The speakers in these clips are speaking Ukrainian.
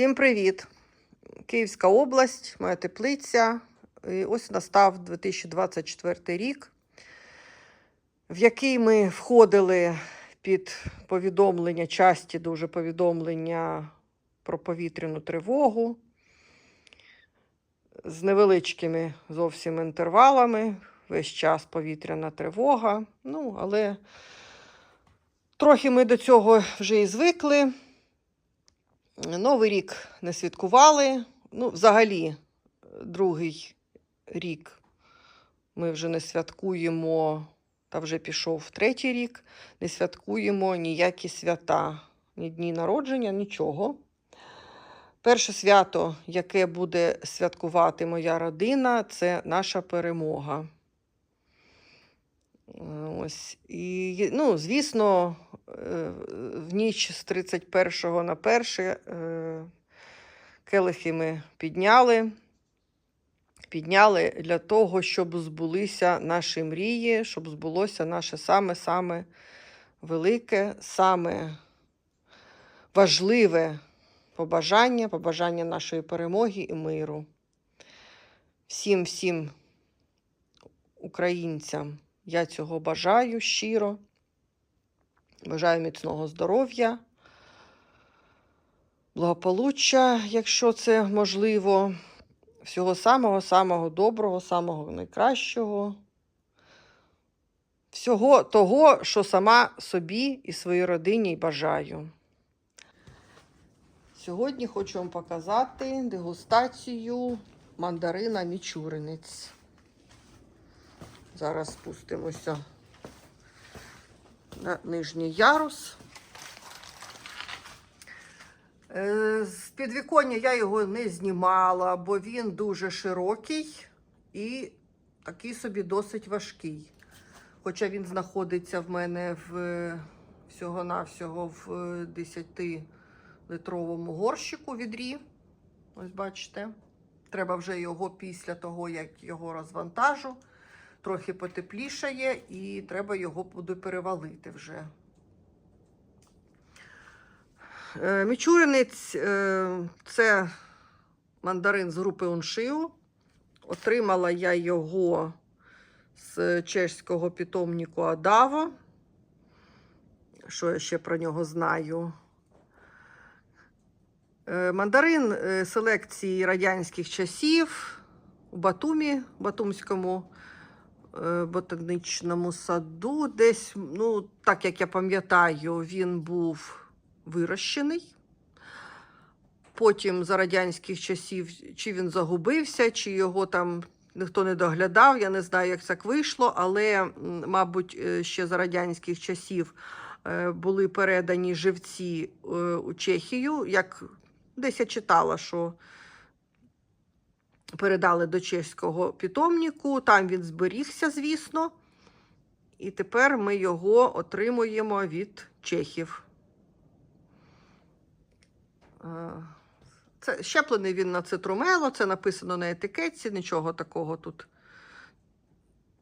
Всім привіт! Київська область, моя теплиця. І ось настав 2024 рік, в який ми входили під повідомлення, часті дуже повідомлення про повітряну тривогу з невеличкими зовсім інтервалами. Весь час повітряна тривога. Ну, але трохи ми до цього вже і звикли. Новий рік не святкували. Ну, взагалі, другий рік ми вже не святкуємо, та вже пішов третій рік, не святкуємо ніякі свята, ні дні народження, нічого. Перше свято, яке буде святкувати моя родина, це наша перемога. Ось. І, ну, звісно, е, в ніч з 31 на 1 е, келихи ми підняли. Підняли для того, щоб збулися наші мрії, щоб збулося наше саме-саме велике, саме важливе побажання, побажання нашої перемоги і миру. Всім всім українцям я цього бажаю щиро. Бажаю міцного здоров'я, благополуччя, якщо це можливо. Всього самого-самого доброго, самого найкращого. Всього того, що сама собі і своїй родині бажаю. Сьогодні хочу вам показати дегустацію мандарина мічуринець. Зараз спустимося на нижній ярус. Е, З підвіконня я його не знімала, бо він дуже широкий і такий собі досить важкий. Хоча він знаходиться в мене в всього-навсього в 10-литровому горщику відрі. Ось бачите. Треба вже його після того, як його розвантажу. Трохи потеплішає, і треба його буде перевалити вже. Е, Мічуринець е, це мандарин з групи Уншиу. Отримала я його з чеського питомнику Адаво. Що я ще про нього знаю? Е, Мандарин селекції радянських часів у Батумі, Батумському ботанічному саду. Десь, ну, так як я пам'ятаю, він був вирощений. Потім за радянських часів, чи він загубився, чи його там ніхто не доглядав. Я не знаю, як так вийшло, але, мабуть, е, ще за радянських часів е, були передані живці е, у Чехію. Як десь я читала, що передали до чеського питомнику. Там він зберігся, звісно. І тепер ми його отримуємо від чехів. Е, Це щеплений він на цитрумело, це написано на етикетці, нічого такого тут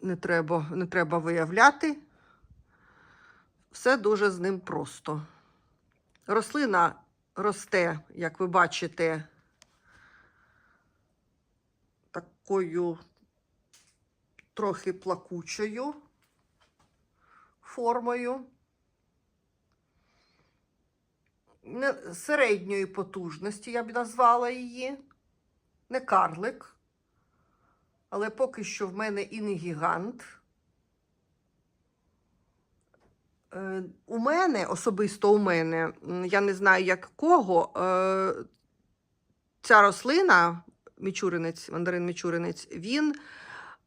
не треба, не треба виявляти. Все дуже з ним просто. Рослина росте, як ви бачите, такою трохи плакучою формою. середньої потужності, я б назвала її. Не карлик. Але поки що в мене і не гігант. Е, У мене, особисто у мене, я не знаю як кого, е, ця рослина, мічуринець, мандарин мічуринець, він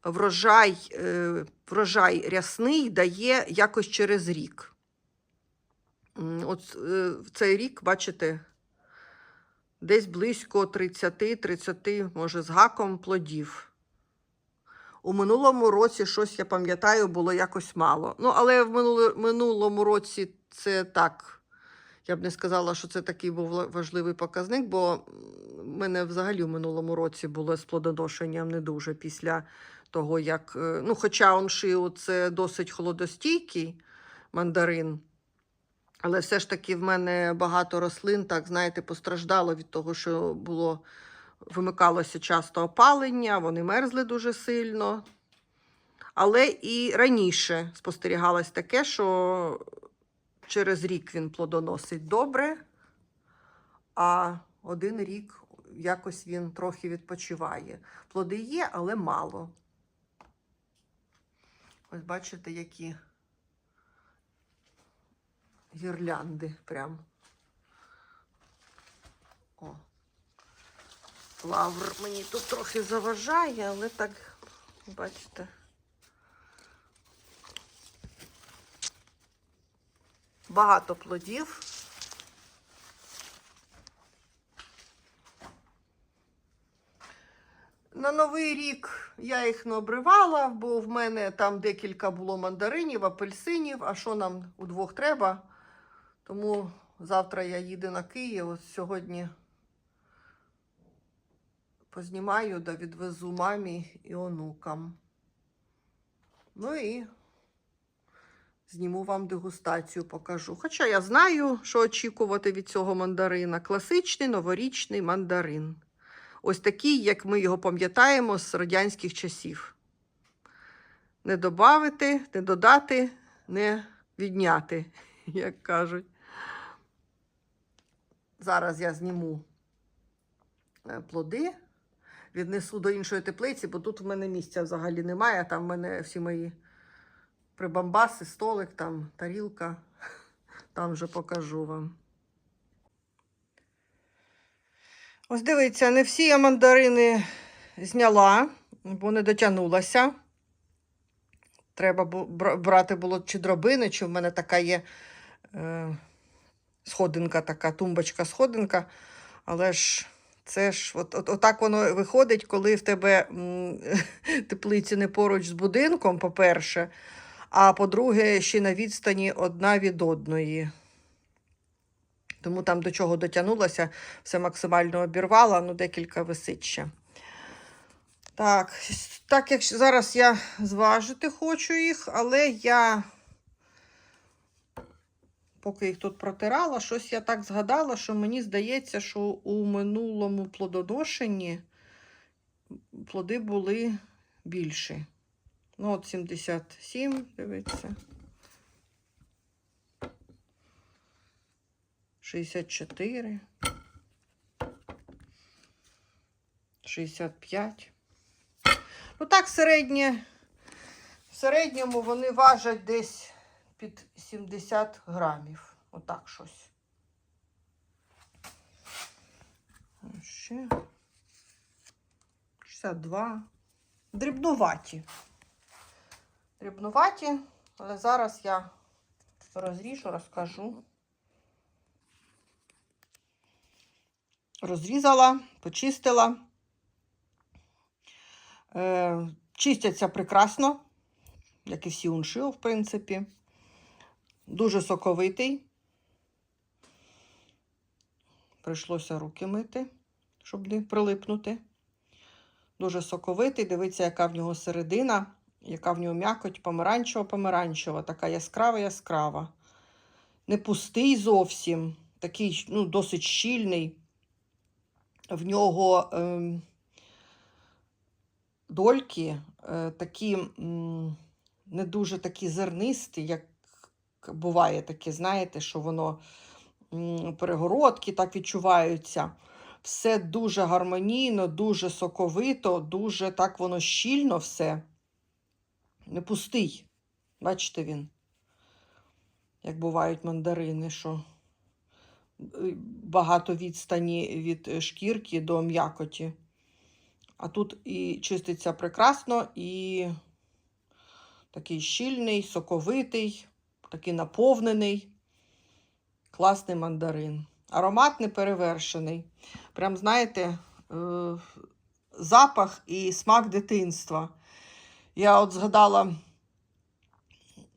врожай, е, врожай рясний дає якось через рік. От е, в цей рік, бачите, десь близько 30-30, може, з гаком плодів. У минулому році щось, я пам'ятаю, було якось мало. Ну, але в минулому році це так. Я б не сказала, що це такий був важливий показник, бо мене взагалі в минулому році було з плодоношенням не дуже після того, як. е, Ну, хоча оншиу це досить холодостійкий мандарин. Але все ж таки в мене багато рослин, так, знаєте, постраждало від того, що було вимикалося часто опалення, вони мерзли дуже сильно. Але і раніше спостерігалось таке, що через рік він плодоносить добре, а один рік якось він трохи відпочиває. Плоди є, але мало. Ось бачите, які гірлянди прям. О. Лавр мені тут трохи заважає, але так, бачите. Багато плодів. Новий рік я їх не обривала, бо в мене там декілька було мандаринів, апельсинів, а що нам удвох треба. Тому завтра я їду на Київ. От сьогодні познімаю да відвезу мамі і онукам. Ну і зніму вам дегустацію, покажу. Хоча я знаю, що очікувати від цього мандарина. Класичний новорічний мандарин. Ось такий, як ми його пам'ятаємо з радянських часів. Не додати, не додати, не відняти, як кажуть. Зараз я зніму е, плоди, віднесу до іншої теплиці, бо тут в мене місця взагалі немає. Там в мене всі мої прибамбаси, столик, там тарілка. Там вже покажу вам. Ось дивіться, не всі я мандарини зняла, бо не дотягнулася. Треба брати було чи дробини, чи в мене така є е, сходинка, така тумбочка сходинка. Але ж це ж от, от, отак воно виходить, коли в тебе м, теплиці не поруч з будинком, по-перше, а по-друге, ще на відстані одна від одної. Тому там до чого дотягнулася, все максимально обірвала, ну декілька висить ще. Так, так як зараз я зважити хочу їх, але я, поки їх тут протирала, щось я так згадала, що мені здається, що у минулому плодоношенні плоди були більші. Ну, от 77, дивіться. 64. 65. Ну так, середнє. В середньому вони важать десь під 70 грамів. Отак щось. Ще 62. Дрібнуваті. Дрібнуваті, але зараз я розріжу, розкажу. Розрізала, почистила. Е, чистяться прекрасно, як і всі уншио, в принципі. Дуже соковитий. Прийшлося руки мити, щоб не прилипнути. Дуже соковитий. Дивіться, яка в нього середина, яка в нього м'якоть помаранчева-помаранчева, така яскрава-яскрава. Не пустий зовсім, такий ну, досить щільний. В нього ем, дольки е, такі м, не дуже такі зернисті, як буває таке, знаєте, що воно м, перегородки так відчуваються. Все дуже гармонійно, дуже соковито, дуже так воно щільно все. Не пустий. Бачите він, як бувають мандарини, що е, багато відстані від е, шкірки до м'якоті. А тут і чиститься прекрасно, і такий щільний, соковитий, такий наповнений, класний мандарин. Аромат неперевершений. Прям, знаєте, е, запах і смак дитинства. Я от згадала,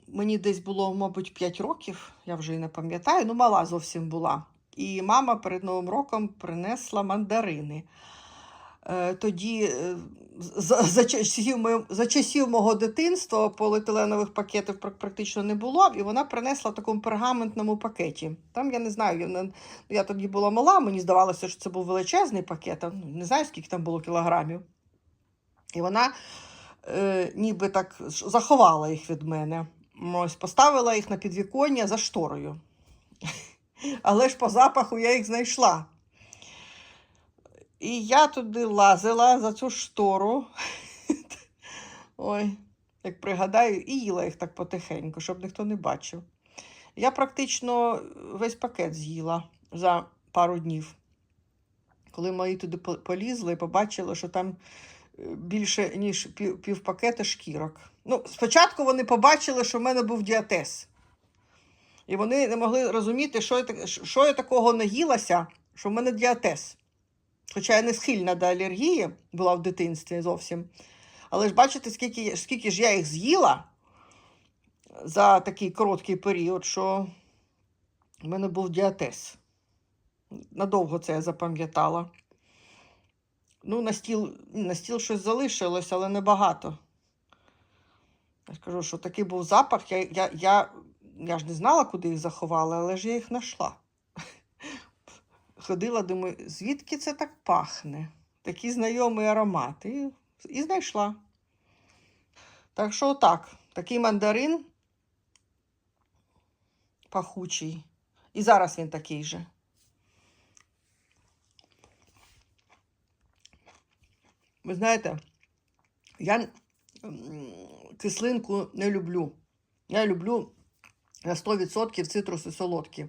мені десь було, мабуть, 5 років, я вже і не пам'ятаю, ну мала зовсім була. І мама перед Новим роком принесла мандарини. Е, Тоді е, за, за, часів, за часів мого дитинства поліетиленових пакетів практично не було, і вона принесла в такому пергаментному пакеті. Там я не знаю, я, не- я тоді була мала, мені здавалося, що це був величезний пакет, а, ну, не знаю, скільки там було кілограмів. І вона е, ніби так заховала їх від мене. Ось поставила їх на підвіконня за шторою. Але ж по запаху я їх знайшла. І я туди лазила за цю штору. Ой, як пригадаю, і їла їх так потихеньку, щоб ніхто не бачив. Я практично весь пакет з'їла за пару днів. Коли мої туди полізли і побачили, що там е, більше, ніж пів, півпакета шкірок. Ну, спочатку вони побачили, що в мене був діатез. І вони не могли розуміти, що я, що я такого наїлася, що в мене діатез. Хоча я не схильна до алергії, була в дитинстві зовсім. Але ж бачите, скільки, скільки ж я їх з'їла за такий короткий період, що в мене був діатез. Надовго це я запам'ятала. Ну, на стіл, на стіл щось залишилось, але небагато. Я скажу, що такий був запах. Я, я, я, я ж не знала, куди їх заховала, але ж я їх знайшла. Ходила, думаю, звідки це так пахне? Такий знайомий аромат. І, знайшла. Так що так, такий мандарин пахучий. І зараз він такий же. Ви знаєте, я кислинку не люблю. Я люблю 100% цитруси солодкі.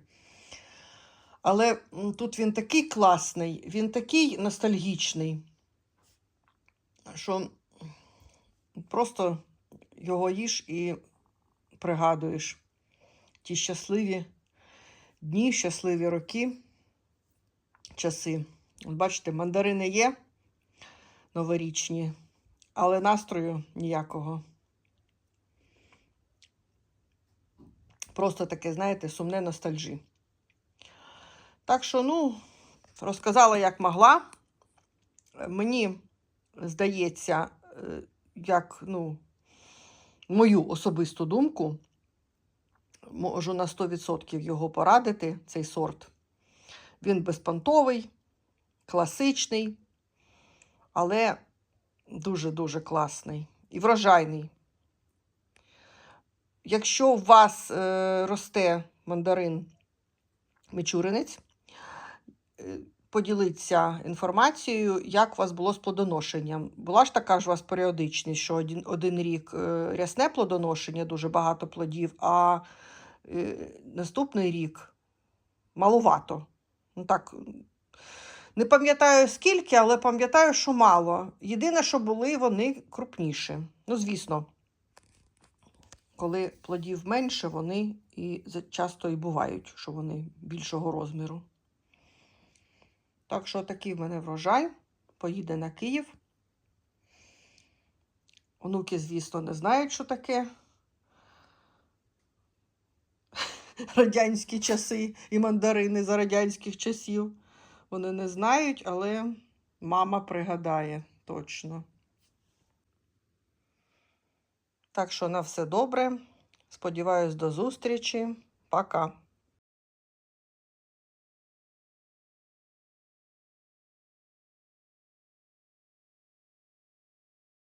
Але тут він такий класний, він такий ностальгічний, що просто його їш і пригадуєш ті щасливі дні, щасливі роки, часи. От Бачите, мандарини є новорічні, але настрою ніякого. Просто таке, знаєте, сумне ностальжі. Так що, ну, розказала, як могла. Мені здається, е, як, ну, мою особисту думку, можу на 100% його порадити, цей сорт. Він безпонтовий, класичний, але дуже-дуже класний і врожайний. Якщо у вас е, росте мандарин мичуринець, е, поділіться інформацією, як у вас було з плодоношенням. Була ж така ж у вас періодичність, що один, один рік е, рясне плодоношення, дуже багато плодів, а е, наступний рік маловато. Ну, так, не пам'ятаю скільки, але пам'ятаю, що мало. Єдине, що були вони крупніші. Ну, звісно, коли плодів менше, вони і часто і бувають, що вони більшого розміру. Так що такий в мене врожай. Поїде на Київ. Онуки, звісно, не знають, що таке радянські часи і мандарини за радянських часів. Вони не знають, але мама пригадає точно. Так що на все добре. Сподіваюсь, до зустрічі. Пока.